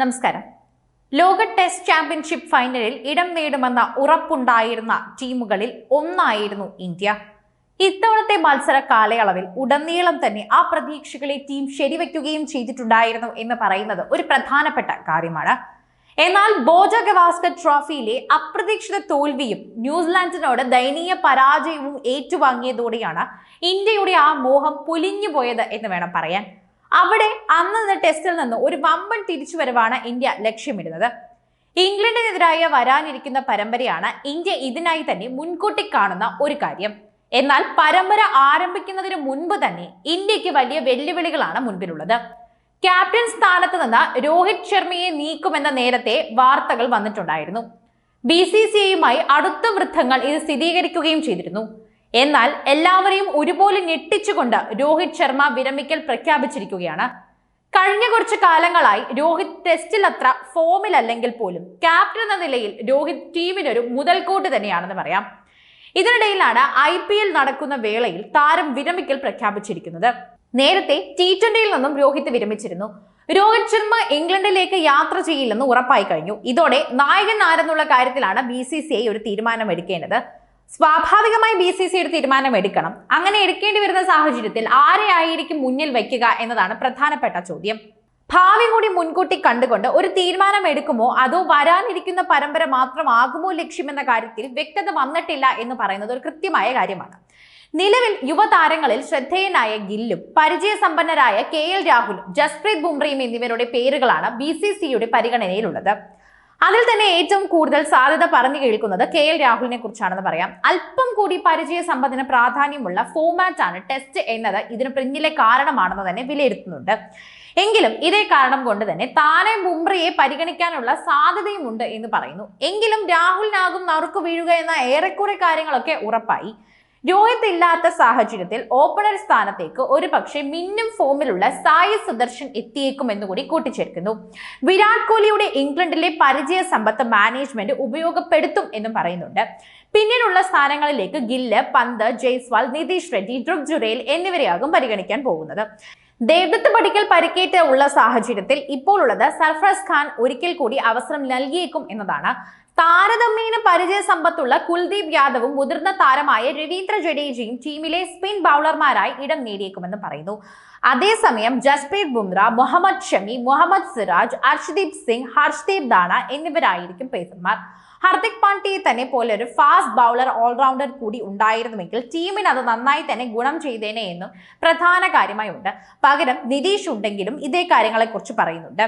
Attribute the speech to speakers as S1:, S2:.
S1: നമസ്കാരം. ലോക test championship ഫൈനലിൽ ഇടം നേടുമെന്ന ഉറപ്പുണ്ടായിരുന്ന ടീമുകളിൽ ഒന്നായിരുന്നു ഇന്ത്യ. ഇത്തവണത്തെ മത്സര കാലയളവിൽ ഉടനീളം തന്നെ ആ പ്രതീക്ഷകളെ ടീം ശരിവെക്കുകയും ചെയ്തിട്ടുണ്ടായിരുന്നു എന്ന് പറയുന്നത് ഒരു പ്രധാനപ്പെട്ട കാര്യമാണ്. എന്നാൽ ബോജ ഗവാസ്കർ ട്രോഫിയിലെ അപ്രതീക്ഷിത തോൽവിയും ന്യൂസിലാൻഡിനോട് ദയനീയ പരാജയവും ഏറ്റുവാങ്ങിയതോടെയാണ് ഇന്ത്യയുടെ ആ മോഹം പൊലിഞ്ഞു പോയത് എന്ന് വേണം പറയാൻ. അവിടെ അന്ന് നിന്ന് ടെസ്റ്റിൽ നിന്ന് ഒരു വമ്പൻ തിരിച്ചുവരവാണ് ഇന്ത്യ ലക്ഷ്യമിടുന്നത്. ഇംഗ്ലണ്ടിനെതിരായ വരാനിരിക്കുന്ന പരമ്പരയാണ് ഇന്ത്യ ഇതിനായി തന്നെ മുൻകൂട്ടി കാണുന്ന ഒരു കാര്യം. എന്നാൽ പരമ്പര ആരംഭിക്കുന്നതിന് മുൻപ് തന്നെ ഇന്ത്യയ്ക്ക് വലിയ വെല്ലുവിളികളാണ് മുൻപിലുള്ളത്. ക്യാപ്റ്റൻ സ്ഥാനത്ത് നിന്ന് രോഹിത് ശർമ്മയെ നീക്കുമെന്ന നേരത്തെ വാർത്തകൾ വന്നിട്ടുണ്ടായിരുന്നു. ബി സി സി ഐയുമായി അടുത്ത വൃത്തങ്ങൾ ഇത് സ്ഥിരീകരിക്കുകയും ചെയ്തിരുന്നു. എന്നാൽ എല്ലാവരെയും ഒരുപോലെ ഞെട്ടിച്ചുകൊണ്ട് രോഹിത് ശർമ്മ വിരമിക്കൽ പ്രഖ്യാപിച്ചിരിക്കുകയാണ്. കഴിഞ്ഞ കുറച്ച് കാലങ്ങളായി രോഹിത് ടെസ്റ്റിൽ അത്ര ഫോമിലല്ലെങ്കിൽ പോലും ക്യാപ്റ്റൻ എന്ന നിലയിൽ രോഹിത് ടീമിനൊരു മുതൽക്കൂട്ട് തന്നെയാണെന്ന് പറയാം. ഇതിനിടയിലാണ് ഐ പി എൽ നടക്കുന്ന വേളയിൽ താരം വിരമിക്കൽ പ്രഖ്യാപിച്ചിരിക്കുന്നത്. നേരത്തെ ടി ട്വന്റിയിൽ നിന്നും രോഹിത് വിരമിച്ചിരുന്നു. രോഹിത് ശർമ്മ ഇംഗ്ലണ്ടിലേക്ക് യാത്ര ചെയ്യില്ലെന്ന് ഉറപ്പായി കഴിഞ്ഞു. ഇതോടെ നായകൻ ആരെന്നുള്ള കാര്യത്തിലാണ് ബി സി സി ഐ ഒരു സ്വാഭാവികമായി ബി സി സി ഒരു തീരുമാനം എടുക്കണം. അങ്ങനെ എടുക്കേണ്ടി വരുന്ന സാഹചര്യത്തിൽ ആരെയായിരിക്കും മുന്നിൽ വയ്ക്കുക എന്നതാണ് പ്രധാനപ്പെട്ട ചോദ്യം. ഭാവി കൂടി മുൻകൂട്ടി കണ്ടുകൊണ്ട് ഒരു തീരുമാനം എടുക്കുമോ? അതോ വരാനിരിക്കുന്ന പരമ്പര മാത്രമാകുമോ ലക്ഷ്യമെന്ന കാര്യത്തിൽ വ്യക്തത വന്നിട്ടില്ല എന്ന് പറയുന്നത് ഒരു കൃത്യമായ കാര്യമാണ്. നിലവിൽ യുവതാരങ്ങളിൽ ശ്രദ്ധേയനായ ഗില്ലും പരിചയസമ്പന്നരായ കെ എൽ രാഹുലും ജസ്പ്രീത് ബുംറയും എന്നിവരുടെ പേരുകളാണ് ബി സി സിയുടെ പരിഗണനയിലുള്ളത്. അതിൽ തന്നെ ഏറ്റവും കൂടുതൽ സാധ്യത പറഞ്ഞു കേൾക്കുന്നത് കെ എൽ രാഹുലിനെ കുറിച്ചാണെന്ന് പറയാം. അല്പം കൂടി പരിചയ സമ്പത്തിന് പ്രാധാന്യമുള്ള ഫോമാറ്റ് ആണ് ടെസ്റ്റ് എന്നത് ഇതിന് പിന്നിലെ കാരണമാണെന്ന് തന്നെ വിലയിരുത്തുന്നുണ്ട്. എങ്കിലും ഇതേ കാരണം കൊണ്ട് തന്നെ താനെ മുംബ്രയെ പരിഗണിക്കാനുള്ള സാധ്യതയുമുണ്ട് എന്ന് പറയുന്നു. എങ്കിലും രാഹുലിനാകും നറുക്കു വീഴുക എന്ന ഏറെക്കുറെ കാര്യങ്ങളൊക്കെ ഉറപ്പായി. രോഹിത് ഇല്ലാത്ത സാഹചര്യത്തിൽ ഓപ്പണർ സ്ഥാനത്തേക്ക് ഒരു പക്ഷേ മിന്നും ഫോമിലുള്ള സായി സുദർശൻ എത്തിയേക്കും എന്നുകൂടി കൂട്ടിച്ചേർക്കുന്നു. വിരാട് കോഹ്ലിയുടെ ഇംഗ്ലണ്ടിലെ പരിചയ സമ്പത്ത് മാനേജ്മെന്റ് ഉപയോഗപ്പെടുത്തും എന്നും പറയുന്നുണ്ട്. പിന്നീടുള്ള സ്ഥാനങ്ങളിലേക്ക് ഗില്ല് പന്ത് ജയ്സ്വാൾ നിതീഷ് റെഡ്ഡി ധ്രുവ് ജുറേൽ എന്നിവരെയാകും പരിഗണിക്കാൻ പോകുന്നത്. ദേവദത്ത് പടിക്കൽ പരിക്കേറ്റ ഉള്ള സാഹചര്യത്തിൽ ഇപ്പോൾ ഉള്ളത് സർഫറാസ് ഖാൻ ഒരിക്കൽ കൂടി അവസരം നൽകിയേക്കും എന്നതാണ് താരതമ്യേന പരിചയ സമ്പത്തുള്ള കുൽദീപ് യാദവും മുതിർന്ന താരമായ രവീന്ദ്ര ജഡേജയും ടീമിലെ സ്പിൻ ബൗളർമാരായി ഇടം നേടിയേക്കുമെന്ന് പറയുന്നു. അതേസമയം ജസ്പ്രീത് ബുംറ മുഹമ്മദ് ഷമി മുഹമ്മദ് സിറാജ് അർഷ്ദീപ് സിംഗ് ഹർഷ്ദീപ് ദാണ എന്നിവരായിരിക്കും പേസർമാർ. ഹർദിക് പാണ്ഡ്യയെ തന്നെ പോലെ ഒരു ഫാസ്റ്റ് ബൗളർ ഓൾറൗണ്ടർ കൂടി ഉണ്ടായിരുന്നുവെങ്കിൽ ടീമിന് അത് നന്നായി തന്നെ ഗുണം ചെയ്തേനെ എന്നും പ്രധാന കാര്യമായി ഉണ്ട് പകരം നിതീഷ് ഉണ്ടെങ്കിലും ഇതേ കാര്യങ്ങളെക്കുറിച്ച് പറയുന്നുണ്ട്.